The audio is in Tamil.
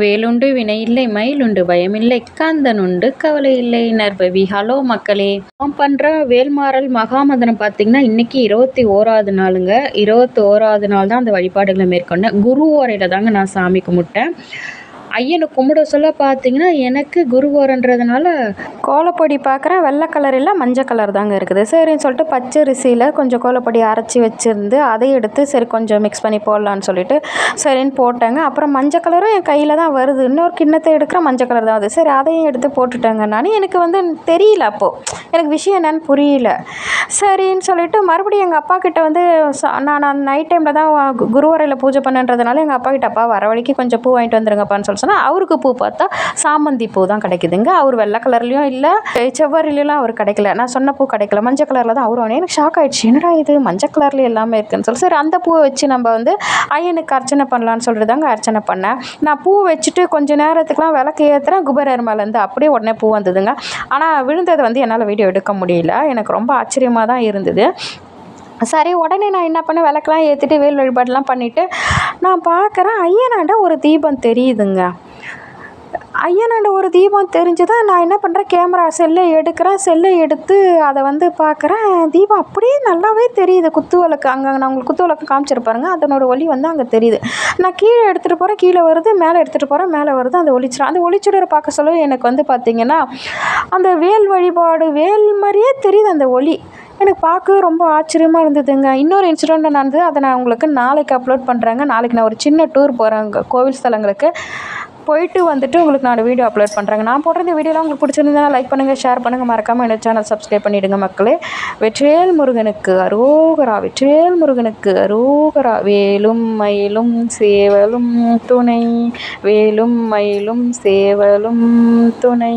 வேலுண்டு வினையில்லை மயிலுண்டு பயமில்லை காந்தனுண்டு கவலை இல்லை நர்பவி ஹலோ மக்களே நாம் பண்ணுற வேல்மாறல் மகாமதனம் பார்த்தீங்கன்னா இன்றைக்கி இருபத்தி ஓராவது நாளுங்க. இருபத்தி ஓராவது நாள் தான் அந்த வழிபாடுகளை மேற்கொண்டேன். குரு ஓரையில் தாங்க நான் சாமி கும்பிட்டேன். ஐயனை கும்பிட சொல்ல பார்த்தீங்கன்னா எனக்கு குருவோரன்றதுனால கோலப்பொடி பார்க்குறேன் வெள்ளை கலர் இல்லை மஞ்சள் கலர் தாங்க இருக்குது. சரின்னு சொல்லிட்டு பச்சரிசியில் கொஞ்சம் கோலப்பொடி அரைச்சி வச்சுருந்து அதை எடுத்து சரி கொஞ்சம் மிக்ஸ் பண்ணி போடலான்னு சொல்லிட்டு சரின்னு போட்டேங்க. அப்புறம் மஞ்சள் கலரும் என் கையில் தான் வருது. இன்னொரு கிண்ணத்தை எடுக்கிற மஞ்சள் கலர் தான் வருது. சரி அதையும் எடுத்து போட்டுட்டேங்க நான் எனக்கு வந்து தெரியல அப்போது எனக்கு விஷயம் என்னன்னு புரியல. சரின்னு சொல்லிட்டு மறுபடியும் எங்கள் அப்பா கிட்ட வந்து நான் நான் நைட் டைமில் தான் குருவரையில் பூஜை பண்ணுன்றதுனால எங்கள் அப்பா கிட்ட அப்பா வர வழிக்கு கொஞ்சம் பூ வாங்கிட்டு வந்துருங்கப்பான்னு சொல்லி சொன்னால் அவருக்கு பூ பார்த்தா சாமந்தி பூ தான் கிடைக்குதுங்க. அவர் வெள்ளை கலர்லேயும் இல்லை செவ்வரிலையும் அவர் கிடைக்கல. நான் சொன்ன பூ கிடைக்கல. மஞ்சள் கலரில் தான் அவர் எனக்கு ஷாக் ஆயிடுச்சு. என்னடா இது? மஞ்சள் கலர்ல எல்லாமே இருக்குன்னு சொல்லி. சரி அந்த பூவை வச்சு நம்ம வந்து ஐயனுக்கு அர்ச்சனை பண்ணலான்னு சொல்லிட்டு தாங்க அர்ச்சனை பண்ணேன். நான் பூ வச்சுட்டு கொஞ்ச நேரத்துக்குலாம் விளக்கு ஏற்றுறேன் குபேரர் மேலேருந்து அப்படியே உடனே பூ வந்ததுங்க. ஆனால் விழுந்ததை வந்து என்னால் வீடியோ எடுக்க முடியல. எனக்கு ரொம்ப ஆச்சரியமாக தான் இருந்தது. சரி உடனே நான் என்ன பண்ணேன்? விளக்கெலாம் ஏற்றிட்டு வேல் வழிபாடெலாம் பண்ணிவிட்டு நான் பார்க்குறேன் ஐயனாண்ட ஒரு தீபம் தெரியுதுங்க. ஐயனாண்ட ஒரு தீபம் தெரிஞ்சுதான் நான் என்ன பண்ணுறேன் கேமரா செல்லை எடுக்கிறேன் செல்லை எடுத்து அதை வந்து பார்க்குறேன். தீபம் அப்படியே நல்லாவே தெரியுது. குத்து விளக்கு அங்கே நான் உங்களுக்கு குத்து விளக்கு காமிச்சிருப்பாருங்க அதனோட ஒளி வந்து அங்கே தெரியுது. நான் கீழே எடுத்துகிட்டு போகிறேன் கீழே வருது மேலே எடுத்துகிட்டு போகிறேன் மேலே வருது அந்த ஒளிச்சிடும் அந்த ஒளிச்சுடரை பார்க்க சொல்ல எனக்கு வந்து பார்த்திங்கன்னா அந்த வேல் வழிபாடு வேல் மாதிரியே தெரியுது அந்த ஒளி. எனக்கு பார்க்க ரொம்ப ஆச்சரியமாக இருந்ததுங்க. இன்னொரு இன்சிடெண்ட் நடந்தது. அதை நான் உங்களுக்கு நாளைக்கு அப்லோட் பண்ணுறேங்க நாளைக்கு நான் ஒரு சின்ன டூர் போகிறேங்க கோவில் ஸ்தலங்களுக்கு. போயிட்டு வந்துட்டு உங்களுக்கு நான் வீடியோ அப்லோட் பண்ணுறேங்க நான் போடுற இந்த வீடியோலாம் உங்களுக்கு பிடிச்சிருந்ததுனா லைக் பண்ணுங்கள் ஷேர் பண்ணுங்கள் மறக்காமல் என்னோட சேனல் சப்ஸ்கிரைப் பண்ணிவிடுங்க மக்களே. வெற்றிவேல் முருகனுக்கு அரோகரா வெற்றிவேல் முருகனுக்கு அரோகரா. வேலும் மயிலும் சேவலும் துணை. வேலும் மயிலும் சேவலும் துணை.